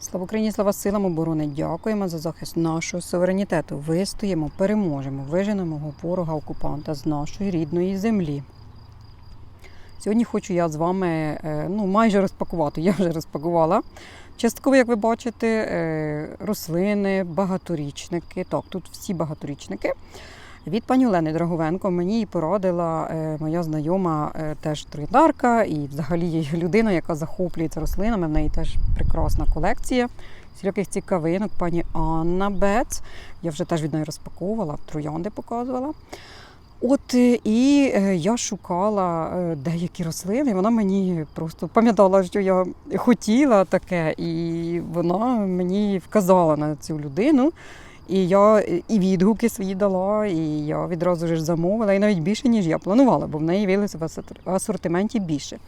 Слава Україні, слава силам оборони! Дякуємо за захист нашого суверенітету. Вистоїмо, переможемо, виженемо ворога окупанта з нашої рідної землі. Сьогодні хочу я з вами е, ну, майже розпакувати. Я вже розпакувала. Частково, як ви бачите, е, рослини, багаторічники. Так, тут всі багаторічники. Від пані Олени Драговенко мені її порадила е, моя знайома е, теж трояндарка і взагалі є людина, яка захоплюється рослинами. В неї теж прекрасна колекція всіляких цікавинок. Пані Анна Бец. Я вже теж від неї розпаковувала, троянди показувала. От е, і я шукала деякі рослини. Вона мені просто пам'ятала, що я хотіла таке, і вона мені вказала на цю людину. І я і відгуки свої дала, і я відразу ж замовила, і навіть більше, ніж я планувала, бо в неї виявилося в асор- асортименті більше.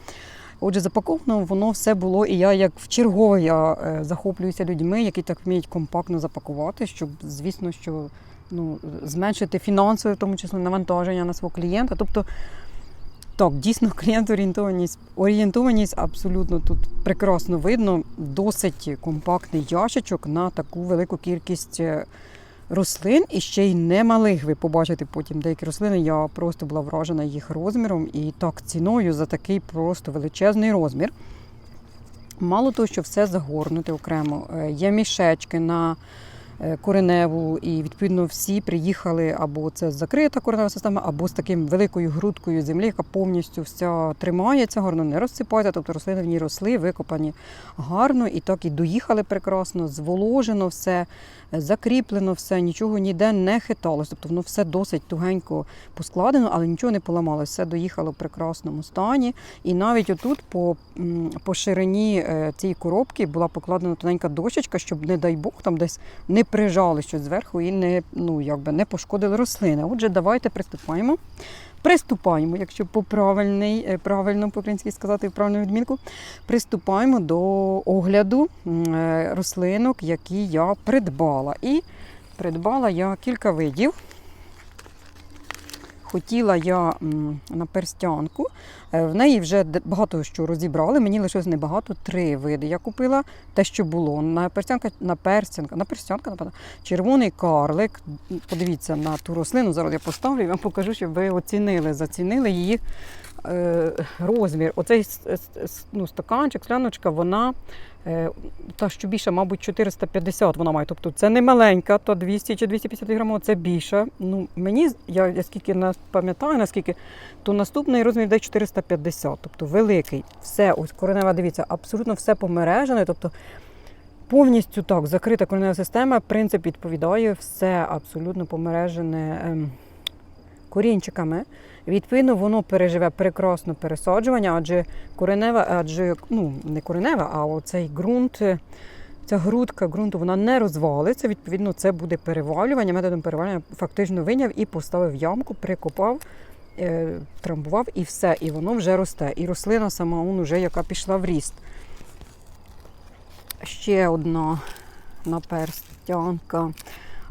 Отже, запаковано воно все було, і я як в чергове я е, захоплююся людьми, які так вміють компактно запакувати, щоб, звісно, що ну, зменшити фінансове, в тому числі навантаження на свого клієнта. Тобто, так, дійсно, клієнт-орієнтованість орієнтованість абсолютно тут прекрасно видно. Досить компактний ящичок на таку велику кількість е, рослин і ще й немалих. Ви побачите потім деякі рослини. Я просто була вражена їх розміром і так ціною за такий просто величезний розмір. Мало того, що все загорнуте окремо. Е, Є мішечки на кореневу, і відповідно всі приїхали або це закрита коренева система, або з таким великою грудкою землі, яка повністю вся тримається, гарно не розсипається. Тобто рослини в ній росли, викопані гарно, і так і доїхали прекрасно, зволожено все, е, закріплено все, нічого ніде не хиталося. Тобто воно все досить тугенько поскладено, але нічого не поламалося. Все доїхало в прекрасному стані. І навіть отут по, по ширині е, цієї коробки була покладена тоненька дощечка, щоб, не дай Бог, там десь не прижали щось зверху і не, ну, якби не пошкодили рослини. Отже, давайте приступаємо. Приступаємо, якщо по правильний, е, правильно по-українськи сказати правильну відмінку, приступаємо до огляду е, рослинок, які я придбала. І придбала я кілька видів. Хотіла я на перстянку. Е, В неї вже багато що розібрали. Мені лишилось небагато. Три види. Я купила те, що було. На перстянка, на перстянка, на перстянка, напевно, червоний карлик. Подивіться на ту рослину. Зараз я поставлю і вам покажу, щоб ви оцінили, зацінили її розмір. Оцей ну, стаканчик, скляночка, вона е, та що більше, мабуть, 450 вона має. Тобто це не маленька, то 200 чи 250 грамів, це більше. Ну, мені, я, я скільки пам'ятаю, наскільки, то наступний розмір йде 450, тобто великий. Все, ось коренева, дивіться, абсолютно все помережене. Тобто повністю так, закрита коренева система, принцип відповідає, все абсолютно помережене ем, корінчиками. Відповідно, воно переживе прекрасно пересаджування, адже коренева, адже ну не коренева, а оцей ґрунт, ця грудка ґрунту вона не розвалиться. Відповідно, це буде перевалювання. Методом перевалювання фактично виняв і поставив ямку, прикопав, е, трамбував і все. І воно вже росте. І рослина сама он уже яка пішла в ріст. Ще одна наперстянка.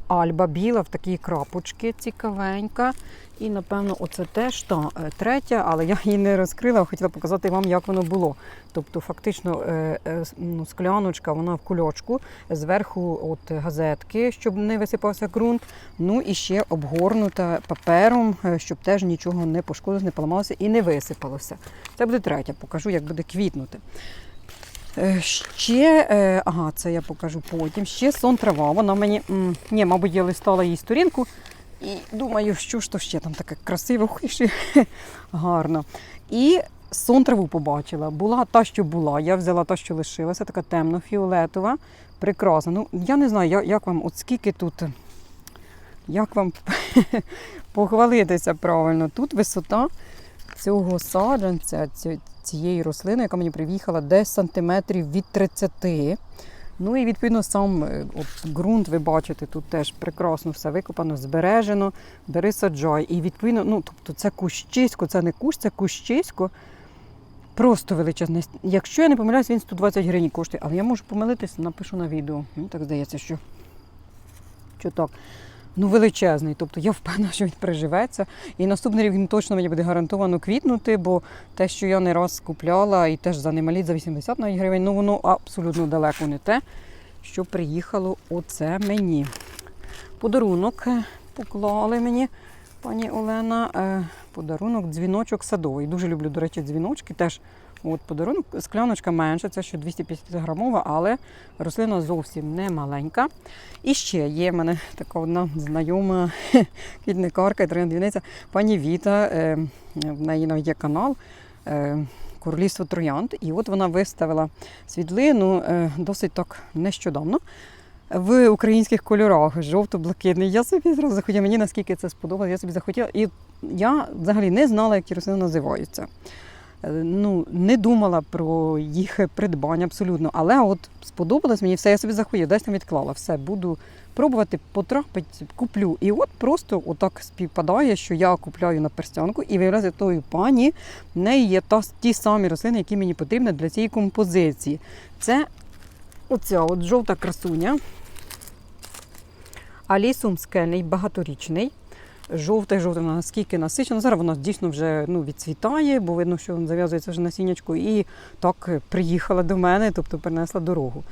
Альба біла в такій крапочки цікавенька. І, напевно, оце теж та е, третя, але я її не розкрила, хотіла показати вам, як воно було. Тобто, фактично, е, е, ну, скляночка, вона в кульочку, зверху от газетки, щоб не висипався ґрунт. Ну і ще обгорнута папером, щоб теж нічого не пошкодилося, не поламалося і не висипалося. Це буде третя, покажу, як буде квітнути. Е, Ще, е, ага, це я покажу потім. Ще сон трава. Вона мені, ні, мабуть, я листала її сторінку і думаю, що ж то ще там таке і ще гарно. І сон траву побачила. Була та, що була. Я взяла та, що лишилася, така темно-фіолетова. Прекрасна. Ну, я не знаю, як вам, от скільки тут, як вам похвалитися правильно. Тут висота цього саджанця, цієї рослини, яка мені приїхала, десь сантиметрів від 30. Ну і відповідно сам е, от, ґрунт, ви бачите, тут теж прекрасно все викопано, збережено, бери саджай. І відповідно, ну тобто це кущисько, це не кущ, це кущисько. Просто величезне. Якщо я не помиляюсь, він 120 гривень коштує, але я можу помилитись, напишу на відео. Ну, так здається, що, що так. Ну, величезний. Тобто я впевнена, що він приживеться. І наступний рік він точно мені буде гарантовано квітнути, бо те, що я не раз купляла, і теж за немалі за 80 навіть гривень, ну воно абсолютно далеко не те. що приїхало оце мені. Подарунок е, поклали мені пані Олена. е, Подарунок дзвіночок садовий. Дуже люблю, до речі, дзвіночки. Теж от подарунок. Скляночка менша, це ще 250 грамова, але рослина зовсім не маленька. І ще є в мене така одна знайома квітникарка і трояндівниця, пані Віта. е, В неї є канал. е, Королівство Троянд. І от вона виставила світлину е, досить так нещодавно в українських кольорах жовто-блакитний. Я собі зразу захотіла, мені наскільки це сподобалося, я собі захотіла. І я взагалі не знала, як ті рослини називаються. Е, Ну, не думала про їх придбання абсолютно. Але от сподобалось мені все, я собі захотіла, десь там відклала. Все, буду пробувати, потрапити, куплю. І от просто отак співпадає, що я купляю на перстянку, і виявляється тої пані в неї є та, ті самі рослини, які мені потрібні для цієї композиції. Це оця от жовта красуня. Алісум скельний, багаторічний. Жовтий, жовтий, вона наскільки насичена. Зараз вона дійсно вже ну, відцвітає, бо видно, що зав'язується вже насіннячко. І так е, приїхала до мене, тобто перенесла дорогу.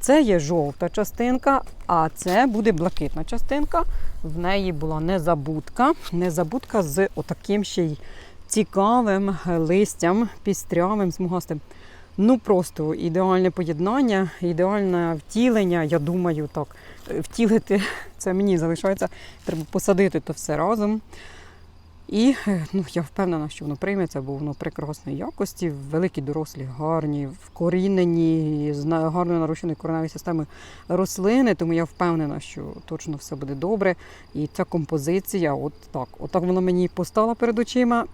Це є жовта частинка, а це буде блакитна частинка. В неї була незабудка. Незабудка з отаким ще й цікавим листям, пістрявим, смугастим. Ну просто ідеальне поєднання, ідеальне втілення, я думаю, так. Втілити це мені залишається. Треба посадити то все разом. І е, ну, я впевнена, що воно прийметься, бо воно прекрасної якості, великі, дорослі, гарні, вкорінені, з гарно нарощеною кореневою системою рослини. Тому я впевнена, що точно все буде добре. І ця композиція, от так, отак вона мені постала перед очима.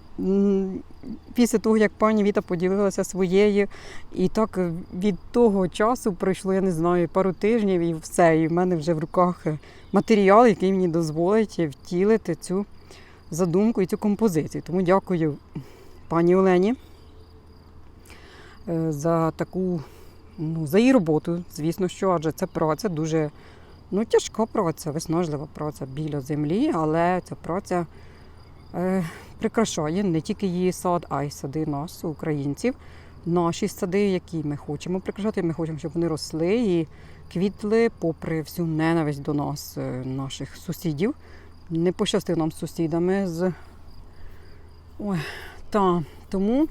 Після того, як пані Віта поділилася своєю, і так е, від того часу пройшло, я не знаю, пару тижнів і все. І в мене вже в руках е, матеріал, який мені дозволить втілити цю задумку і цю композицію. Тому дякую пані Олені е, за таку, ну, за її роботу, звісно, що адже це праця дуже ну, тяжка праця, виснажлива праця біля землі, але ця праця е, прикрашає не тільки її сад, а й сади нас, українців. Наші сади, які ми хочемо прикрашати, ми хочемо, щоб вони росли і квітли, попри всю ненависть до нас, е, наших сусідів. Не пощастив нам з сусідами з. Ой, та, тому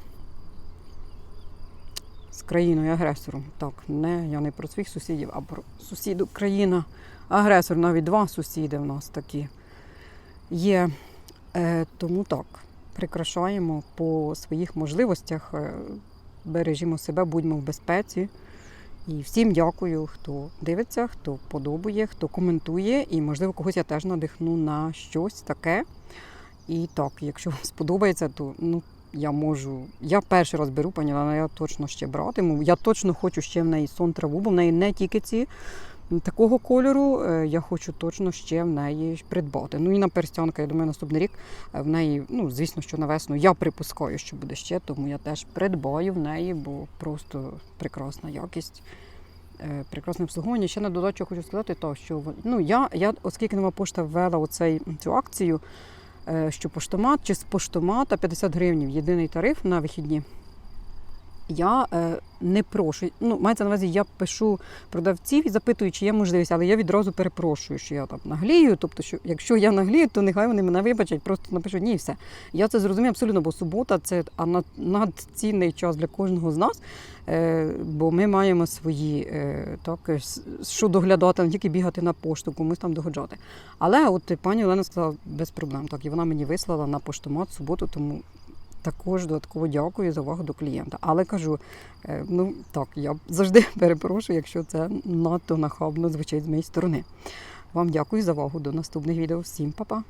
з країною агресором. Так, не, я не про своїх сусідів, а про сусіду країна агресор. Навіть два сусіди в нас такі є. Е, тому так, прикрашаємо по своїх можливостях, е, бережімо себе, будьмо в безпеці. І всім дякую, хто дивиться, хто подобає, хто коментує. І, можливо, когось я теж надихну на щось таке. І так, якщо вам сподобається, то ну, я можу. Я перший раз беру, пані але я точно ще братиму. Я точно хочу ще в неї сон траву, бо в неї не тільки ці такого кольору. е, Я хочу точно ще в неї придбати. Ну і на перстянка, я думаю, наступний рік е, в неї, ну, звісно, що на весну я припускаю, що буде ще, тому я теж придбаю в неї, бо просто прекрасна якість. е, Прекрасне обслуговування. Ще на додачу хочу сказати, то, що ну, я, я, оскільки нова пошта ввела оцей, цю акцію, що поштомат чи з поштомата 50 гривень єдиний тариф на вихідні. Я е, не прошу. Ну, мається на увазі, я пишу продавців і запитую, чи є можливість, але я відразу перепрошую, що я там наглію. Тобто, що якщо я наглію, то нехай вони мене вибачать, просто напишуть ні, і все. Я це зрозумію абсолютно, бо субота це надцінний час для кожного з нас. Е, бо ми маємо свої е, так, що доглядати, не тільки бігати на пошту, комусь там догоджати. Але от пані Олена сказала без проблем. Так, і вона мені вислала на поштомат суботу, тому також додатково дякую за увагу до клієнта. Але кажу, е, ну так, я завжди перепрошую, якщо це надто нахабно звучить з моєї сторони. Вам дякую за увагу. До наступних відео. Всім па-па!